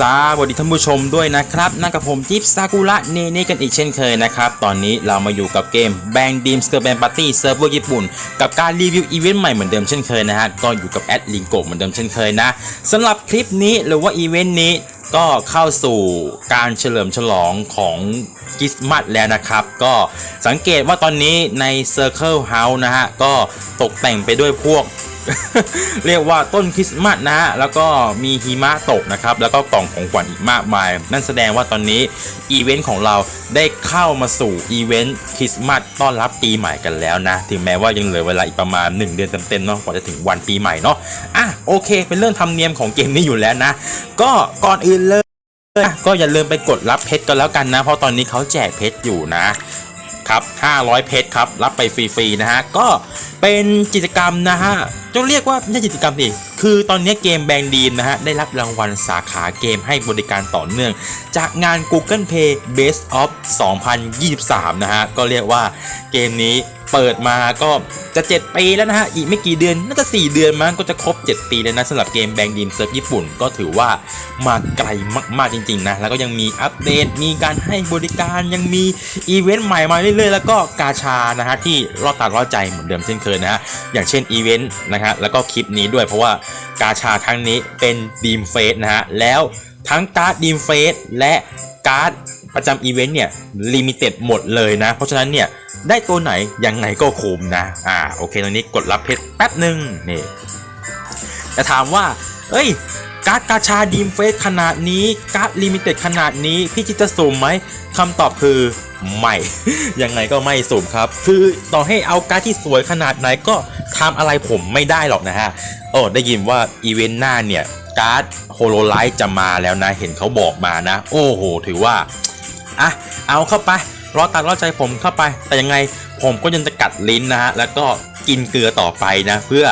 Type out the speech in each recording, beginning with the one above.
สวัสดีท่านผู้ชมด้วยนะครับนั่นกับผมจิ๊บซากุระเนเน่กันอีกเช่นเคยนะครับ ตอนนี้เรามาอยู่กับเกม Bang Dream s k i r b a n Party เซิร์ฟเวอร์ญี่ปุ่น กับการรีวิวอีเวนต์ใหม่เหมือนเดิมเช่นเคยนะฮะ ก็อยู่กับแอดลิงโกเหมือนเดิมเช่นเคยนะสำหรับคลิปนี้หรือว่าอีเวนต์นี้ก็เข้าสู่การเฉลิมฉลองของคริสต์มาสแล้วนะครับ ก็สังเกตว่าตอนนี้ใน Circle House นะฮะ ก็ตกแต่งไปด้วยพวก เรียกว่าต้นคริสต์มาสนะฮะแล้วก็มีหิมะตกนะครับ แล้วก็กล่องของขวัญอีกมากมาย นั่นแสดงว่าตอนนี้อีเวนต์ของเราได้เข้ามาสู่อีเวนต์คริสต์มาสต้อนรับปีใหม่กันแล้วนะ ถึงแม้ว่ายังเหลือเวลาอีกประมาณ 1 เดือนเต็มๆเนาะกว่าจะถึงวันปีใหม่เนาะอะโอเค เป็นเรื่องธรรมเนียมของเกมนี้อยู่แล้วนะ ก็ก่อนอื่นเลยก็อย่าลืมไปกดรับเพชรกันแล้วกันนะ เพราะตอนนี้เขาแจกเพชรอยู่นะครับ500 เพชรครับ รับไปฟรีๆนะฮะ ก็เป็นกิจกรรมนะฮะจะเรียกว่าไม่ใช่กิจกรรมดิคือตอนนี้เกมแบงดีนนะฮะ ได้รับรางวัลสาขาเกมให้บริการต่อเนื่อง จากงาน Google Play Best of 2023 นะฮะ ก็เรียกว่าเกมนี้เปิดมาก็จะ 7 ปีแล้วนะฮะ อีกไม่กี่เดือน น่าจะ 4 เดือนมั้งก็จะครบ 7 ปีแล้วนะสำหรับเกมแบงดีนเซิร์ฟญี่ปุ่น ก็ถือว่ามาไกลมากๆจริง ๆ นะ แล้วก็ยังมีอัปเดต มีการให้บริการยังมีอีเวนต์ใหม่มาเรื่อยๆ แล้วก็กาชานะฮะที่รอดตาล่อใจเหมือนเดิมเช่นเคยนะฮะอย่างเช่นอีเวนต์นะฮะแล้วก็คลิปนี้ด้วยเพราะว่ากาชาครั้งนี้เป็นดีมเฟสนะฮะแล้วทั้งการ์ดดีมเฟสและการ์ดประจำอีเวนต์เนี่ยลิมิเต็ดหมดเลยนะ เพราะฉะนั้นเนี่ยได้ตัวไหนยังไงก็คุ้มนะ อ่าโอเคตรงนี้กดรับเพชรแป๊บหนึ่งนี่จะถามว่า เอ้ย การ์ดกาชาดีมเฟสขนาดนี้ การ์ดลิมิเต็ดขนาดนี้ พี่จิตจะสุ่มไหมคำตอบคือไม่ ยังไงก็ไม่สุ่มครับ คือต่อให้เอาการ์ดที่สวยขนาดไหนก็ทำอะไรผมไม่ได้หรอกนะฮะ โอ้ได้ยินว่าอีเวนต์หน้าเนี่ย การ์ดโฮโลไลท์จะมาแล้วนะ เห็นเขาบอกมานะ โอ้โห ถือว่า อะเอาเข้าไปรอตัดรอใจผมเข้าไป แต่ยังไงผมก็ยังจะกัดลิ้นนะฮะแล้วก็กินเกลือต่อไปนะ เพื่อ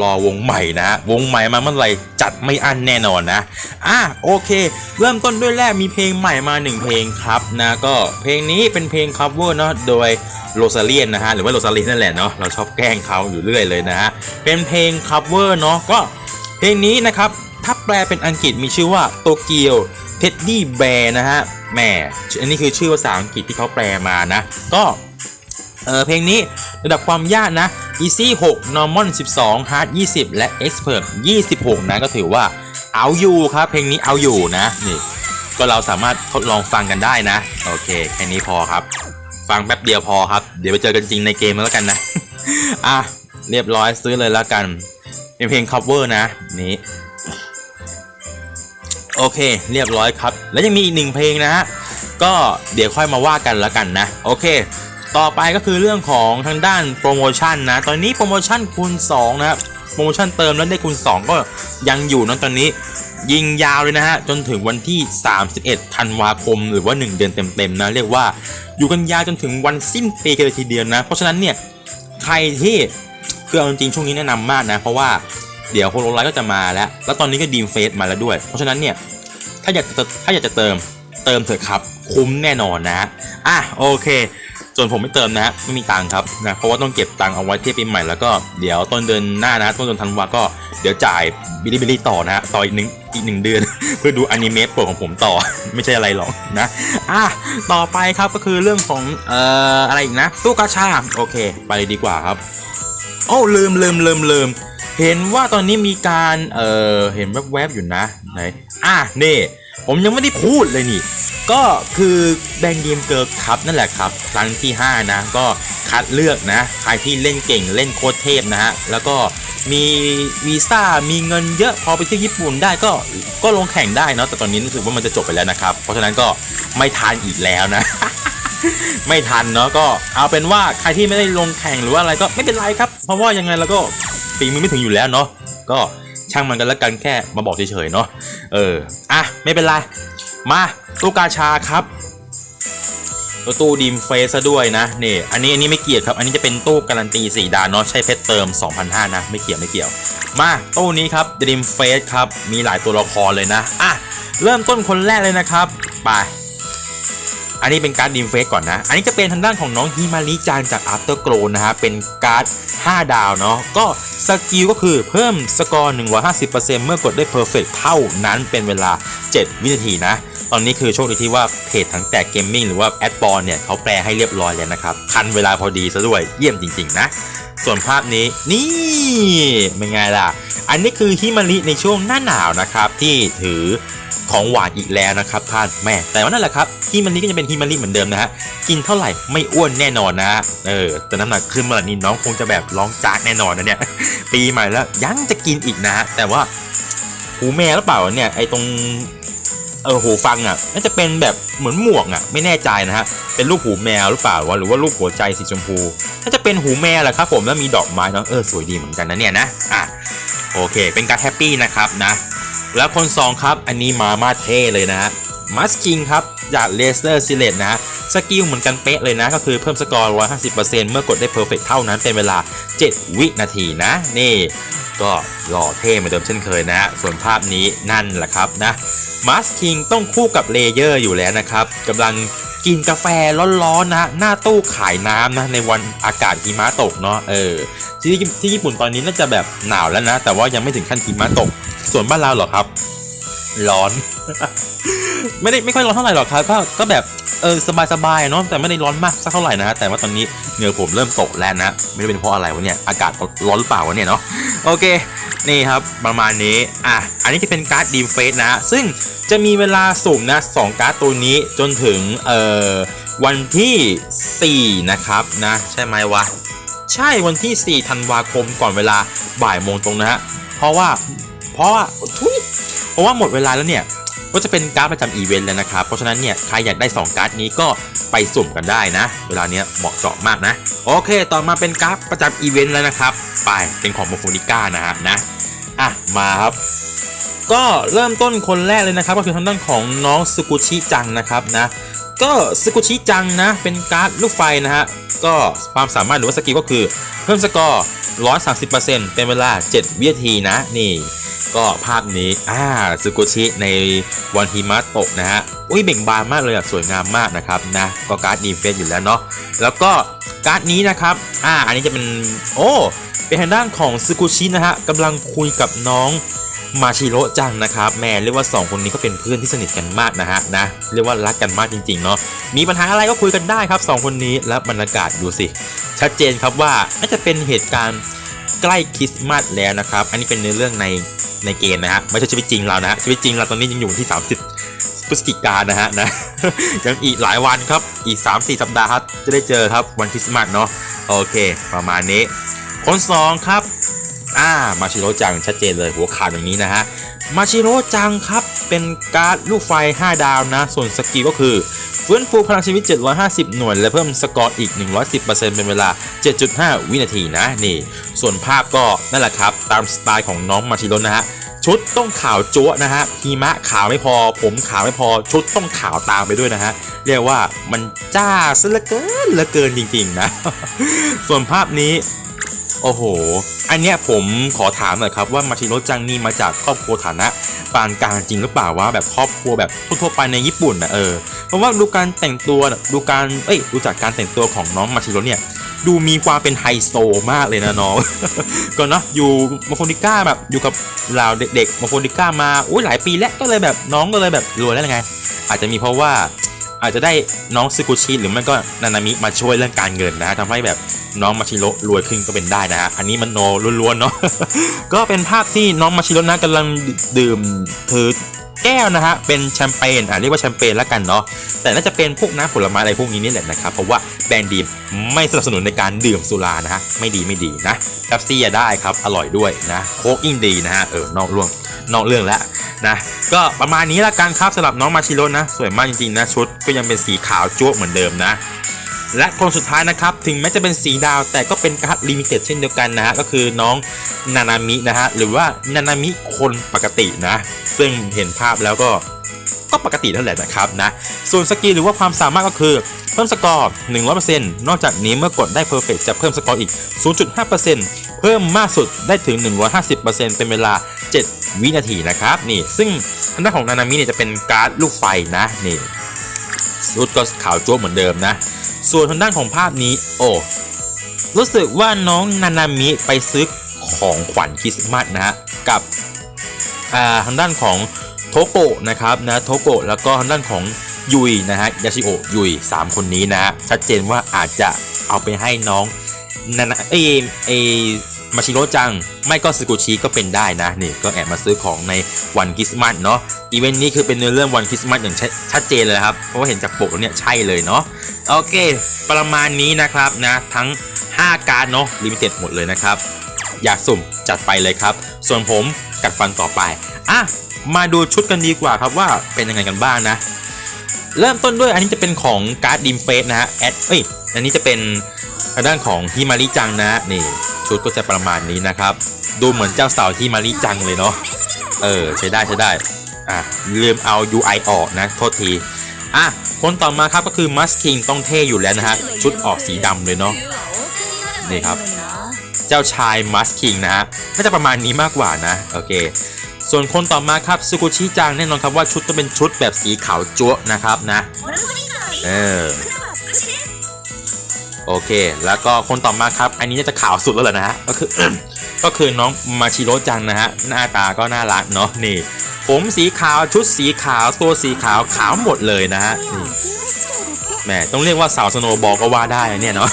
รอวงใหม่นะ วงใหม่มาเมื่อไหร่จัดไม่อั้นแน่นอนนะอะโอเค เริ่มต้นด้วยแรกมีเพลงใหม่มาหนึ่งเพลงครับนะก็เพลงนี้เป็นเพลง cover เนาะโดยโรซาเลียนนะฮะหรือว่าโรซาลีนนั่นแหละเนาะเราชอบแกล้งเขาอยู่เรื่อยเลยนะฮะเป็นเพลง cover เนาะก็เพลงนี้นะครับถ้าแปลเป็นอังกฤษมีชื่อว่าโตเกียว เท็ดดี้แบร์นะฮะแหม่อันนี้คือชื่อภาษาอังกฤษที่เขาแปลมานะ ก็เออเพลงนี้ระดับความยากนะ Easy 6 Normal 12 Hard 20 และ Expert 26 นะ ก็ถือว่าเอาอยู่ครับ เพลงนี้เอาอยู่นะนี่ก็เราสามารถทดลองฟังกันได้นะ โอเค แค่นี้พอครับ ฟังแป๊บเดียวพอครับ เดี๋ยวไปเจอกันจริงในเกมแล้วกันนะ อะ เรียบร้อยซื้อเลยแล้วกัน เป็นเพลง cover นะ นี่ โอเค เรียบร้อยครับ แล้วยังมีอีกหนึ่งเพลงนะฮะก็เดี๋ยวค่อยมาว่ากันแล้วกันนะโอเค ต่อไปก็คือเรื่องของทางด้านโปรโมชั่นนะ ตอนนี้โปรโมชั่นคูณ2นะครับโปรโมชั่นเติมแล้วได้คูณ2 ก็ยังอยู่นะตอนนี้ยิงยาวเลยนะฮะ จนถึงวันที่ 31 ธันวาคม หรือว่า 1 เดือนเต็มๆนะ เรียกว่าอยู่กันยาวจนถึงวันสิ้นปีกันเลยทีเดียวนะ เพราะฉะนั้นเนี่ยใครที่คือเอาจริงช่วงนี้แนะนำมากนะ เพราะว่าเดี๋ยวโฮโลไลท์ก็จะมาแล้ว แล้วตอนนี้ก็ดีมเฟสมาแล้วด้วย เพราะฉะนั้นเนี่ย ถ้าอยากจะถ้าอยากจะเติมเติมเถอะครับ คุ้มแน่นอนนะอะโอเค ส่วนผมไม่เติมนะไม่มีตังค์ครับนะเพราะว่าต้องเก็บตังค์เอาไว้เที่ยวปีใหม่แล้วก็เดี๋ยวต้นเดือนหน้านะต้นเดือนธันวาก็เดี๋ยวจ่ายบิลิบิลิต่อนะฮะต่ออีกหนึ่งอีกหนึ่งเดือน เพื่อดูอนิเมะโปรดของผมต่อ ไม่ใช่อะไรหรอกนะอะต่อไปครับก็คือเรื่องของเอ่ออะไรอีกนะตู้กาชาโอเค ไปเลยดีกว่าครับโอ้ลืมลืมลืมลืมเห็นว่าตอนนี้มีการเอ่อเห็นแวบๆอยู่นะ ไหนอะนี่ ผมยังไม่ได้พูดเลยนี่ ก็คือแบงเกมเกิร์ลคัพนั่นแหละครับ ครั้งที่ 5 นะ ก็คัดเลือกนะ ใครที่เล่นเก่งเล่นโคตรเทพนะฮะ แล้วก็มีวีซ่ามีเงินเยอะพอไปเที่ยวญี่ปุ่นได้ก็ก็ลงแข่งได้เนาะแต่ตอนนี้รู้สึกว่ามันจะจบไปแล้วนะครับ เพราะฉะนั้นก็ไม่ทันอีกแล้วนะ ไม่ทันเนาะก็เอาเป็นว่าใครที่ไม่ได้ลงแข่งหรือว่าอะไรก็ไม่เป็นไรครับ เพราะว่ายังไงเราก็ฝีมือไม่ถึงอยู่แล้วเนาะก็ ช่างมันกันแล้วกันแค่มาบอกเฉยๆเนาะเอออะไม่เป็นไร มาตู้กาชาครับตัวตู้ดีมเฟสซะด้วยนะนี่อันนี้อันนี้ไม่เกี่ยวครับ อันนี้จะเป็นตู้การันตี4ดาวเนาะใช้เพชรเติม 2,500นะไม่เกี่ยวไม่เกี่ยว มาตู้นี้ครับดีมเฟสครับมีหลายตัวละครเลยนะอะเริ่มต้นคนแรกเลยนะครับไป อันนี้เป็นการ์ดดีมเฟสก่อนนะ อันนี้จะเป็นทางด้านของน้องฮิมาริจังจาก After Glow นะฮะ เป็นการ์ด 5 ดาวเนาะ ก็สกิลก็คือเพิ่มสกอร์ 150%เมื่อกดได้ Perfect เท่านั้นเป็นเวลา 7 วินาทีนะ ตอนนี้คือโชคดีที่ว่าเพจทั้งแต่เกมมิ่งหรือว่าแอดบอลเนี่ยเขาแปลให้เรียบร้อยแล้วนะครับ ทันเวลาพอดีซะด้วย เยี่ยมจริงๆนะ ส่วนภาพนี้นี่เป็นไงล่ะ อันนี้คือฮิมาริในช่วงหน้าหนาวนะครับที่ถือ ของหวานอีกแล้วนะครับท่านแม่แต่ว่านั่นแหละครับฮิมาริก็จะเป็นฮิมาริเหมือนเดิมนะฮะกินเท่าไหร่ไม่อ้วนแน่นอนนะเออแต่น้ำหนักขึ้นเมื่อไหร่นี้น้องคงจะแบบร้องจากแน่นอนนะเนี่ยปีใหม่แล้วยังจะกินอีกนะฮะแต่ว่าหูแม่หรือเปล่าเนี่ยไอตรงเออหูฟังอะน่าจะเป็นแบบเหมือนหมวกอะไม่แน่ใจนะฮะเป็นรูปหูแมวหรือเปล่าวะหรือว่ารูปหัวใจสีชมพูน่าจะเป็นหูแม่แหละครับผมแล้วมีดอกไม้เนาะเออสวยดีเหมือนกันนะเนี่ยนะอะโอเค เป็นการแฮปปี้นะครับนะ แล้วคนสองครับ อันนี้มามาเท่เลยนะฮะมัสคิงครับจากเลสเตอร์ซิเลตนะสกิลเหมือนกันเป๊ะเลยนะ ก็คือเพิ่มสกอร์ 150%เมื่อกดได้เพอร์เฟกเท่านั้นเป็นเวลา 7 วินาทีนะ นี่ก็หล่อเท่เหมือนเดิมเช่นเคยนะฮะส่วนภาพนี้นั่นแหละครับนะมัสคิงต้องคู่กับเลเยอร์อยู่แล้วนะครับกำลัง กินกาแฟร้อนๆนะหน้าตู้ขายน้ำนะในวันอากาศหิมะตกเนาะเออที่ที่ญี่ปุ่นตอนนี้น่าจะแบบหนาวแล้วนะ แต่ว่ายังไม่ถึงขั้นหิมะตก ส่วนบ้านเราเหรอครับ ร้อน ไม่ได้ไม่ค่อยร้อนเท่าไหร่หรอกครับ ก็ก็แบบเออสบายๆเนาะแต่ไม่ได้ร้อนมากสักเท่าไหร่นะฮะแต่ว่าตอนนี้เหงื่อผมเริ่มตกแล้วนะ ไม่ได้เป็นเพราะอะไรวะเนี่ยอากาศร้อนหรือเปล่าวะเนี่ยเนาะโอเค นี่ครับประมาณนี้อะอันนี้จะเป็นการ์ดดีมเฟสนะ ซึ่งจะมีเวลาสุ่มนะสองการ์ดตัวนี้จนถึงเอ่อวันที่ 4 นะครับนะใช่ไหมวะ ใช่วันที่ 4 ธันวาคมก่อนเวลาบ่ายโมงตรงนะฮะเพราะว่าเพราะว่าทุยเพราะว่าหมดเวลาแล้วเนี่ย ก็จะเป็นการ์ดประจำอีเวนต์แล้วนะครับ เพราะฉะนั้นเนี่ยใครอยากได้ 2 การ์ดนี้ก็ไปสุ่มกันได้นะ เวลาเนี้ยเหมาะเจาะมากนะ โอเค ต่อมาเป็นการ์ดประจำอีเวนต์แล้วนะครับ ไปเป็นของโมโฟนิก้านะฮะนะอะมาครับก็เริ่มต้นคนแรกเลยนะครับ ก็คือทางด้านของน้องสกุชิจังนะครับนะก็สกุชิจังนะ เป็นการ์ดลูกไฟนะฮะ ก็ความสามารถหรือว่าสกิลก็คือ เพิ่มสกอร์ 130%เป็นเวลา 7 วินาทีนะ นี่ ก็ภาพนี้อ่าสกุชิในวันหิมะตกนะฮะอุ้ยเบ่งบานมากเลยอะสวยงามมากนะครับนะก็การ์ดดีเฟสอยู่แล้วเนาะแล้วก็การ์ดนี้นะครับอ่าอันนี้จะเป็นโอ้เป็นทางด้านของสกุชินะฮะกำลังคุยกับน้องมาชิโร่จังนะครับแม่เรียกว่า 2 คนนี้ก็เป็นเพื่อนที่สนิทกันมากนะฮะนะเรียกว่ารักกันมากจริงๆเนาะมีปัญหาอะไรก็คุยกันได้ครับ 2 คนนี้แล้วบรรยากาศดูสิ ชัดเจนครับว่าน่าจะเป็นเหตุการณ์ใกล้คริสต์มาสแล้วนะครับ อันนี้เป็นเนื้อเรื่องใน ในเกมนะฮะไม่ใช่ชีวิตจริงเรานะฮะชีวิตจริงเราตอนนี้ยังอยู่ที่ 30พฤศจิกายนนะฮะนะยังอีกหลายวันครับอีก 3-4 สัปดาห์ครับจะได้เจอครับวันคริสต์มาสเนาะโอเค ประมาณนี้ คนสองครับอ่ามาชิโร่จังชัดเจนเลยหัวขาดอย่างนี้นะฮะมาชิโร่จังครับ เป็นการ์ดลูกไฟ 5 ดาวนะ ส่วนสกิลก็คือฟื้นฟูพลังชีวิต 750 หน่วย และเพิ่มสกอร์อีก 110%เป็นเวลา 7.5 วินาทีนะนี่ ส่วนภาพก็นั่นแหละครับ ตามสไตล์ของน้องมาชิโร่นะฮะชุดต้องขาวจั๊วนะฮะหิมะขาวไม่พอ ผมขาวไม่พอ ชุดต้องขาวตามไปด้วยนะฮะ เรียกว่ามันจ้าซะเหลือเกินเหลือเกินจริงๆนะ ส่วนภาพนี้ โอ้โห อันเนี้ยผมขอถามหน่อยครับว่ามาชิโร่จังนี่มาจากครอบครัวฐานะ ปานกลางจริงหรือเปล่าว่าแบบครอบครัวแบบทั่วๆไปในญี่ปุ่นนะเออเพราะว่าดูการแต่งตัวดูการเอ้ยดูจากการแต่งตัวของน้องมาชิโรเนี่ยดูมีความเป็นไฮโซมากเลยนะน้องก็เนาะอยู่มาโฟนิก้าแบบอยู่กับเหล่าเด็กๆมาโฟนิก้ามาอุ้ยหลายปีแล้วก็เลยแบบน้องก็เลยแบบรวยแล้วไง อาจจะมีเพราะว่า อาจจะได้น้องซึกุชิหรือไม่ก็นานามิมาช่วยเรื่องการเงินนะฮะทำให้แบบน้องมาชิโร่รวยขึ้นก็เป็นได้นะฮะอันนี้มันโนล้วนๆเนาะก็เป็นภาพที่น้องมาชิโร่นะกำลังดื่มถือ แก้วนะฮะเป็นแชมเปญอะเรียกว่าแชมเปญแล้วกันเนาะแต่น่าจะเป็นพวกน้ำผลไม้อะไรพวกนี้นี่แหละนะครับเพราะว่าแบรนด์ดีมไม่สนับสนุนในการดื่มสุรานะฮะไม่ดีไม่ดีนะแป๊บซี่ได้ครับอร่อยด้วยนะโค้กยิ่งดีนะฮะเออนอกเรื่องนอกเรื่องแล้วนะก็ประมาณนี้ละกันครับสำหรับน้องมาชิโร่นะ สวยมากจริงๆนะชุดก็ยังเป็นสีขาวจ้วเหมือนเดิมนะ และคนสุดท้ายนะครับ ถึงแม้จะเป็นสีดาว แต่ก็เป็นการ์ดลิมิเต็ดเช่นเดียวกันนะฮะ ก็คือน้องนานามินะฮะ หรือว่านานามิคนปกตินะ ซึ่งเห็นภาพแล้วก็ก็ปกตินั่นแหละนะครับนะ ส่วนสกิลหรือว่าความสามารถก็คือ เพิ่มสกอร์ 100%นอกจากนี้เมื่อกดได้ Perfect จะเพิ่มสกอร์อีก 0.5%เพิ่มมากสุดได้ถึง 150%เป็นเวลา 7 วินาทีนะครับนี่ ซึ่งทางด้านของนานามิเนี่ยจะเป็นการ์ดลูกไฟนะนี่รุดก็ขาวจ้วเหมือนเดิมนะ ส่วนทางด้านของภาพนี้โอ้รู้สึกว่าน้องนานามิไปซื้อของขวัญคริสต์มาสนะฮะกับทางด้านของโทโกะนะครับนะโทโกะแล้วก็ทางด้านของยุยนะฮะยาชิโอะยุยสามคนนี้นะ ชัดเจนว่าอาจจะเอาไปให้น้องนานาเอเอมาชิโร่จัง ไม่ก็ซึกุชิก็เป็นได้นะนี่ก็แอบมาซื้อของในวันคริสต์มาสเนาะอีเวนต์นี้คือเป็นเนื้อเรื่องวันคริสต์มาสอย่างชัดชัดเจนเลยครับเพราะว่าเห็นจากปกแล้วเนี่ยใช่เลยเนาะ โอเค ประมาณนี้นะครับนะทั้ง 5 การ์ดเนาะลิมิเต็ดหมดเลยนะครับ อยากสุ่มจัดไปเลยครับ ส่วนผมกัดฟันต่อไปอะมาดูชุดกันดีกว่าครับว่าเป็นยังไงกันบ้างนะ เริ่มต้นด้วยอันนี้จะเป็นของการ์ดดิมเฟสนะฮะแอดเอ้ยอันนี้จะเป็นทางด้านของฮิมาริจังนะนี่ชุดก็จะประมาณนี้นะครับ ดูเหมือนเจ้าสาวฮิมาริจังเลยเนาะเออใช้ได้ใช้ได้อะลืมเอา UI ออกนะโทษทีอะ คนต่อมาครับก็คือมัสคิงต้องเท่อยู่แล้วนะฮะชุดออกสีดำเลยเนาะนี่ครับ เจ้าชายมัสคิงนะฮะน่าจะประมาณนี้มากกว่านะโอเค ส่วนคนต่อมาครับซูกุชิจังแน่นอนครับว่าชุดต้องเป็นชุดแบบสีขาวจั๊วนะครับนะเออ โอเค แล้วก็คนต่อมาครับ อันนี้จะขาวสุดแล้วแหละนะฮะ ก็คือ ก็คือน้องมาชิโร่จังนะฮะ หน้าตาก็น่ารักเนาะ นี่ ผมสีขาว ชุดสีขาว ตัวสีขาว ขาวหมดเลยนะฮะ นี่แหมต้องเรียกว่าสาวสโนบอลก็ว่าได้เนี่ยเนาะ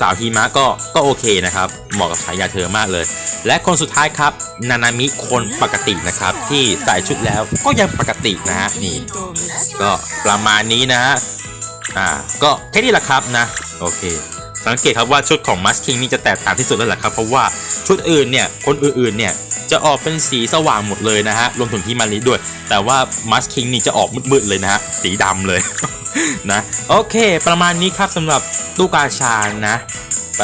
สาวฮีมะก็ ก็โอเคนะครับ เหมาะกับฉายาเธอมากเลย และคนสุดท้ายครับ นานามิคนปกตินะครับ ที่ใส่ชุดแล้วก็ยังปกตินะฮะ นี่ ก็ประมาณนี้นะฮะ อ่าก็แค่นี้แหละครับนะโอเค สังเกตครับว่าชุดของมัสคิงนี่จะแตกต่างที่สุดแล้วแหละครับ เพราะว่าชุดอื่นเนี่ยคนอื่นๆเนี่ยจะออกเป็นสีสว่างหมดเลยนะฮะรวมถึงที่มาริด้วย แต่ว่ามัสคิงนี่จะออกมืดๆเลยนะฮะสีดำเลยนะโอเค ประมาณนี้ครับสำหรับตู้กาชานะไป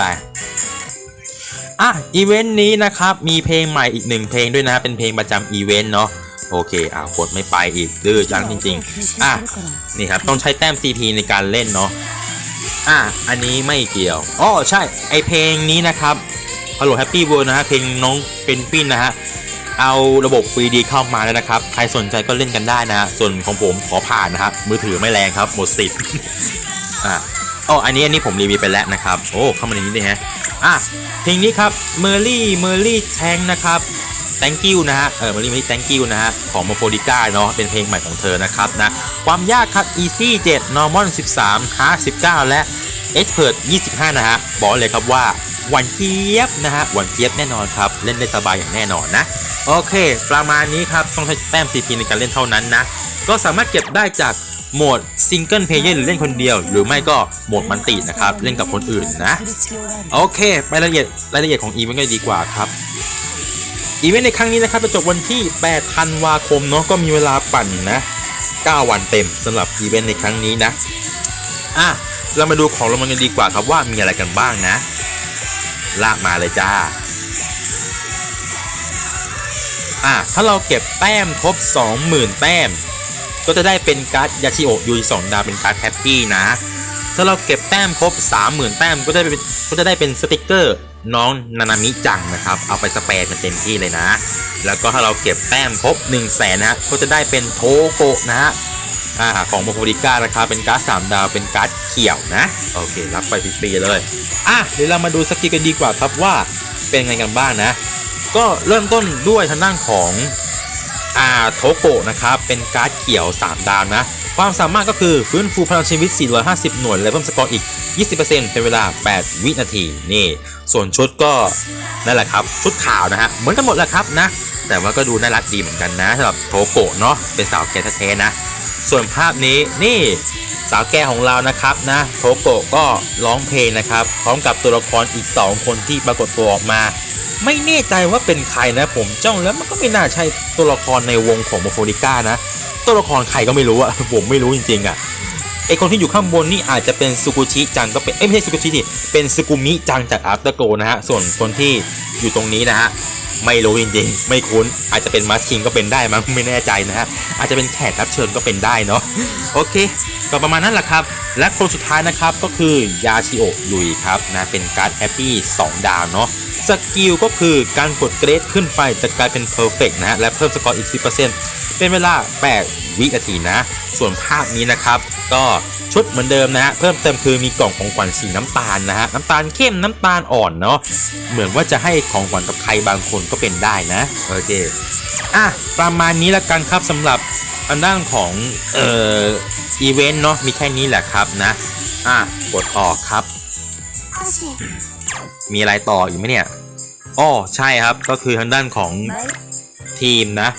อะอีเวนต์นี้นะครับมีเพลงใหม่อีกหนึ่งเพลงด้วยนะเป็นเพลงประจำอีเวนต์เนาะ โอเคอะกดไม่ไปอีกดื้อจังจริง ๆ อะนี่ครับต้องใช้แต้ม CP ในการเล่นเนาะอะอันนี้ไม่เกี่ยวอ๋อใช่ไอเพลงนี้นะครับ Hello Happy World นะฮะเพลงน้องเป็นปิ้นนะฮะเอาระบบฟรีดีเข้ามาแล้วนะครับ ใครสนใจก็เล่นกันได้นะฮะส่วนของผมขอผ่านนะครับมือถือไม่แรงครับหมดสิทธิ์อะอ๋ออันนี้อันนี้ผมรีวิวไปแล้วนะครับ โอ้เข้ามาในนี้ด้วยฮะอะเพลงนี้ครับเมอร์รี่เมอร์รี่แทงนะครับ thank you นะฮะ เออมอร์รี่เมอร์รี่ thank you นะฮะ ของ m o f o d i c a เนาะ เป็นเพลงใหม่ของเธอนะครับนะ ความยากครับ easy 7 normal 13 hard 19 และ expert 25 นะฮะ บอกเลยครับว่าหวานเจี๊ยบนะฮะ หวานเจี๊ยบแน่นอนครับ เล่นได้สบายอย่างแน่นอนนะ โอเค ประมาณนี้ครับ ต้องใช้แต้ม CP ในการเล่นเท่านั้นนะ ก็สามารถเก็บได้จากโหมดซิงเกิลเพลเยอร์หรือเล่นคนเดียว หรือไม่ก็โหมดมันตินะครับ เล่นกับคนอื่นนะ โอเค ไปรายละเอียดรายละเอียดของอีเวนต์กันดีกว่าครับ อีเวนต์ในครั้งนี้นะครับจะจบวันที่ 8 ธันวาคมเนาะก็มีเวลาปั่นนะ 9 วันเต็มสำหรับอีเวนต์ในครั้งนี้นะ อะ เรามาดูของรางวัลกันดีกว่าครับว่ามีอะไรกันบ้างนะ ลากมาเลยจ้า อะ ถ้าเราเก็บแต้มครบ 20,000 แต้ม ก็จะได้เป็นการ์ดยาชิโอยูสองดาวเป็นการ์ดแฮปปี้นะ ถ้าเราเก็บแต้มครบ 30,000 แต้มก็จะได้เป็นก็จะได้เป็นสติกเกอร์ น้องนานามิจังนะครับ เอาไปสเปรย์กันเต็มที่เลยนะ แล้วก็ถ้าเราเก็บแต้มครบ1 0 0 0 0แสนนะฮะก็จะได้เป็นโทโกะนะฮะของโมโคดิก้านะครับเป็นการ์ด3ดาวเป็นการ์ดเขียวนะ โอเครับไปฟรีๆเลย อะเดี๋ยวเรามาดูสกิลกันดีกว่าครับว่าเป็นไงกันบ้างนะ ก็เริ่มต้นด้วยทางด้านของอ่าโทโกะนะครับเป็นการ์ดเขียว 3 ดาวนะ ความสามารถก็คือฟื้นฟูพลังชีวิต 450 หน่วยและเพิ่มสกอร์อีก 20%เป็นเวลา 8 วินาทีนี่ ส่วนชุดก็นั่นแหละครับ ชุดขาวนะฮะเหมือนกันหมดแหละครับนะ แต่ว่าก็ดูน่ารักดีเหมือนกันนะสำหรับโทโกะเนาะเป็นสาวแก่แท้ๆนะ ส่วนภาพนี้นี่สาวแก่ของเรานะครับนะโทโกะก็ร้องเพลงนะครับ พร้อมกับตัวละครอีก 2 คนที่ปรากฏตัวออกมา ไม่แน่ใจว่าเป็นใครนะ ผมจ้องแล้วมันก็ไม่น่าใช่ตัวละครในวงของโมโฟดิก้านะ ตัวละครใครก็ไม่รู้อะผมไม่รู้จริงๆอะ ไอคนที่อยู่ข้างบนนี่อาจจะเป็นซูกุชิจังก็เป็นเอ้ยไม่ใช่ซูกุชิดิเป็นซูกุมิจังจากอาร์ตโกนะฮะส่วนคนที่อยู่ตรงนี้นะฮะไม่รู้จริงๆ ไม่คุ้น อาจจะเป็นมัสคิงก็เป็นได้มั้งไม่แน่ใจนะฮะ อาจจะเป็นแขกรับเชิญก็เป็นได้เนาะ โอเค ก็ประมาณนั้นแหละครับ และคนสุดท้ายนะครับก็คือยาชิโอะยุยครับนะเป็นการ์ดแฮปปี้2ดาวเนาะ สกิลก็คือการกดเกรดขึ้นไปจะกลายเป็นเพอร์เฟกนะฮะ และเพิ่มสกอร์อีก 10%เป็นเวลา 8 วินาทีนะ ส่วนภาคนี้นะครับ ก็ชุดเหมือนเดิมนะฮะเพิ่มเติมคือมีกล่องของขวัญสีน้ำตาลนะฮะน้ำตาลเข้มน้ำตาลอ่อนเนาะเหมือนว่าจะให้ของขวัญกับใครบางคนก็เป็นได้นะโอเคอะประมาณนี้ละกันครับสำหรับอันด้านของเอ่ออีเวนต์เนาะมีแค่นี้แหละครับนะอะกดออกครับ มีอะไรต่ออีกไหมเนี่ยอ้อใช่ครับก็คือทางด้านของทีมนะ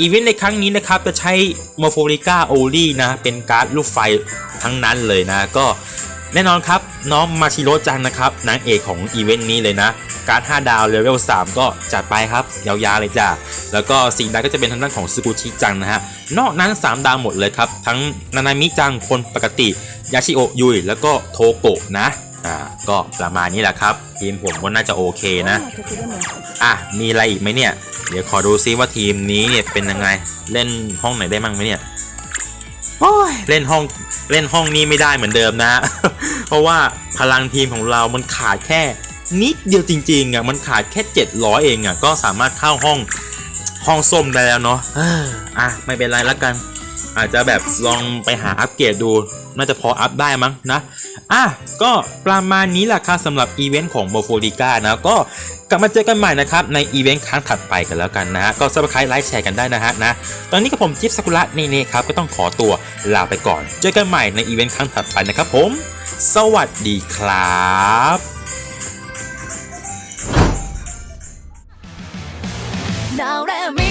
อีเวนต์ในครั้งนี้นะครับจะใช้มอร์โฟลิก้าโอลี่นะ เป็นการ์ดลูกไฟทั้งนั้นเลยนะ ก็แน่นอนครับ น้องมาชิโร่จังนะครับนางเอกของอีเวนต์นี้เลยนะ การ์ด 5 ดาวเลเวล 3 ก็จัดไปครับ ยาวๆเลยจ้าแล้วก็สีดาวก็จะเป็นทางด้านของซูกุชิจังนะฮะ นอกนั้น 3 ดาวหมดเลยครับ ทั้งนานามิจังคนปกติ ยาชิโอยุยแล้วก็โทโกะนะ อ่าก็ประมาณนี้แหละครับทีมผมก็น่าจะโอเคนะ อะมีอะไรอีกไหมเนี่ย เดี๋ยวขอดูซิว่าทีมนี้เนี่ยเป็นยังไงเล่นห้องไหนได้มั่งไหมเนี่ยโอ้ยเล่นห้องเล่นห้องนี้ไม่ได้เหมือนเดิมนะ เพราะว่าพลังทีมของเรามันขาดแค่นิดเดียวจริงๆอะมันขาดแค่ 700 เองอะก็สามารถเข้าห้องห้องส้มได้แล้วเนาะเอ้ออะไม่เป็นไรแล้วกัน อาจจะแบบลองไปหาอัปเกรดดู น่าจะพออัพได้มั้งนะ อ่ะ ก็ประมาณนี้แหละครับสำหรับอีเวนต์ของโมโฟดิก้านะ ก็กลับมาเจอกันใหม่นะครับ ในอีเวนต์ครั้งถัดไปกันแล้วกันนะ ก็ซับสไครต์ไลค์แชร์กันได้นะฮะนะ ตอนนี้กับผมจิ๊บซากุระเนเน่ครับ ก็ต้องขอตัวลาไปก่อน เจอกันใหม่ในอีเวนต์ครั้งถัดไปนะครับผม สวัสดีครับ 誰見送ってか溶け合